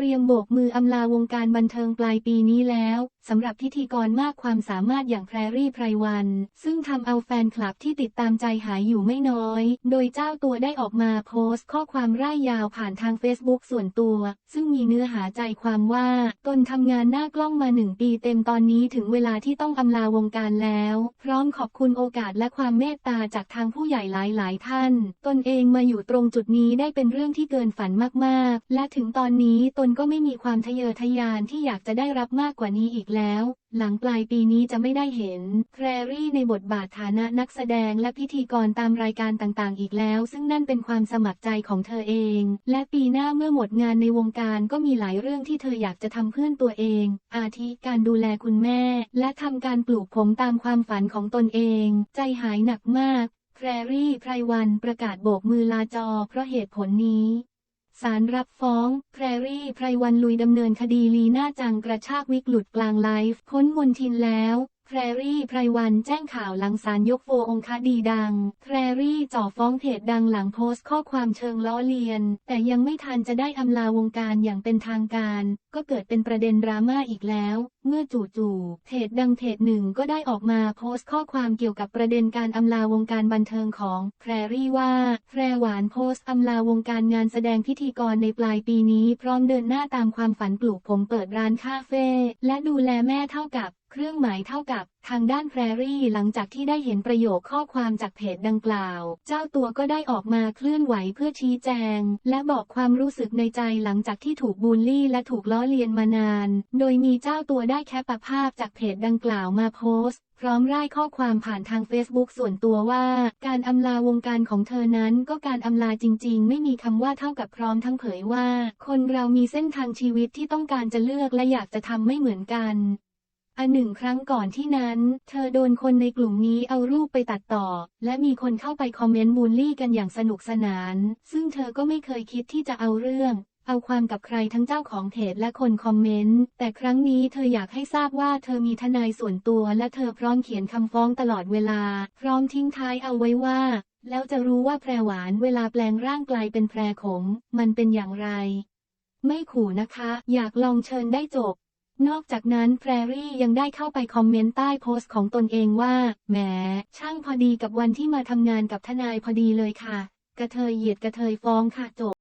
เตรียมโบกมืออำลาวงการบันเทิงปลายปีนี้แล้ว สำหรับพิธีกรมากความสามารถอย่างแพรรี่ไพรวัน ซึ่งทำเอาแฟนคลับที่ติดตามใจหายอยู่ไม่น้อย โดยเจ้าตัวได้ออกมาโพสต์ข้อความร่ายยาวผ่านทางเฟซบุ๊กส่วนตัว ซึ่งมีเนื้อหาใจความว่าตนทำงานหน้ากล้องมาหนึ่งปีเต็มตอนนี้ถึงเวลาที่ต้องอำลาวงการแล้ว พร้อมขอบคุณโอกาสและความเมตตาจากทางผู้ใหญ่หลาย ๆ ท่าน ตนเองมาอยู่ตรงจุดนี้ได้เป็นเรื่องที่เกินฝันมาก ๆ และถึงตอนนี้ตนก็ไม่มีความทะเยอทะยานที่อยากจะได้รับมากกว่านี้อีกแล้วหลังปลายปีนี้จะไม่ได้เห็นแพรรี่ในบทบาทฐานะนักแสดงและพิธีกรตามรายการต่างๆ อีกแล้ว ซึ่งนั่นเป็นความสมัครใจของเธอเอง และปีหน้าเมื่อหมดงานในวงการก็มีหลายเรื่องที่เธออยากจะทำเพื่อนตัวเอง อาทิการดูแลคุณแม่ และทำการปลูกผมตามความฝันของตนเอง ใจหายหนักมากแพรรี่ไพรวันประกาศโบกมือลาจอเพราะเหตุผลนี้ ศาลรับฟ้อง แพรรี่ ไพรวันลุยดำเนินคดีลีน่าจังกระชากวิกหลุดกลางไลฟ์พ้นมนทินแล้ว แพรรี่ไพรวันแจ้งข่าวหลังศาลยกโฟองคดีดัง แพรรี่จ่อฟ้องเพจดังหลังโพสต์ข้อความเชิงล้อเลียน แต่ยังไม่ทันจะได้อำลาวงการอย่างเป็นทางการ ก็เกิดเป็นประเด็นดราม่าอีกแล้ว เมื่อจู่ๆเพจดังเพจหนึ่งก็ได้ออกมาโพสต์ข้อความเกี่ยวกับประเด็นการอำลาวงการบันเทิงของแพรรี่ว่า แพรหวานโพสต์อำลาวงการงานแสดงพิธีกรในปลายปีนี้ พร้อมเดินหน้าตามความฝันปลูกผมเปิดร้านคาเฟ่และดูแลแม่เท่ากับเครื่องหมายเท่ากับทางด้านแพรรี่หลังจากที่ได้เห็นประโยคข้อความจากเพจดังกล่าว เจ้าตัวก็ได้ออกมาเคลื่อนไหวเพื่อชี้แจง และบอกความรู้สึกในใจหลังจากที่ถูกบูลลี่และถูกล้อเลียนมานาน โดยมีเจ้าตัวได้แคปภาพจากเพจดังกล่าวมาโพสต์พร้อมร่ายข้อความผ่านทางเฟซบุ๊กส่วนตัวว่า การอำลาวงการของเธอนั้นก็การอำลาจริง ๆ ไม่มีคำว่าเท่ากับพร้อมทั้งเผยว่า คนเรามีเส้นทางชีวิตที่ต้องการจะเลือกและอยากจะทำไม่เหมือนกัน อันหนึ่งครั้งก่อนที่นั้น เธอโดนคนในกลุ่มนี้เอารูปไปตัดต่อ และมีคนเข้าไปคอมเมนต์บูลลี่กันอย่างสนุกสนาน ซึ่งเธอก็ไม่เคยคิดที่จะเอาเรื่อง เอาความกับใครทั้งเจ้าของเพจและคนคอมเมนต์ แต่ครั้งนี้เธออยากให้ทราบว่าเธอมีทนายส่วนตัวและเธอพร้อมเขียนคำฟ้องตลอดเวลา พร้อมทิ้งท้ายเอาไว้ว่า แล้วจะรู้ว่าแพรหวานเวลาแปลงร่างกลายเป็นแพรขม มันเป็นอย่างไร ไม่ขู่นะคะ อยากลองเชิญได้จบ นอกจากนั้นแพรรี่ยังได้เข้าไปคอมเมนต์ใต้โพสต์ของตนเองว่า แหม ช่างพอดีกับวันที่มาทำงานกับทนายพอดีเลยค่ะ กระเทยเหยียดกระเทยฟ้องค่ะจบ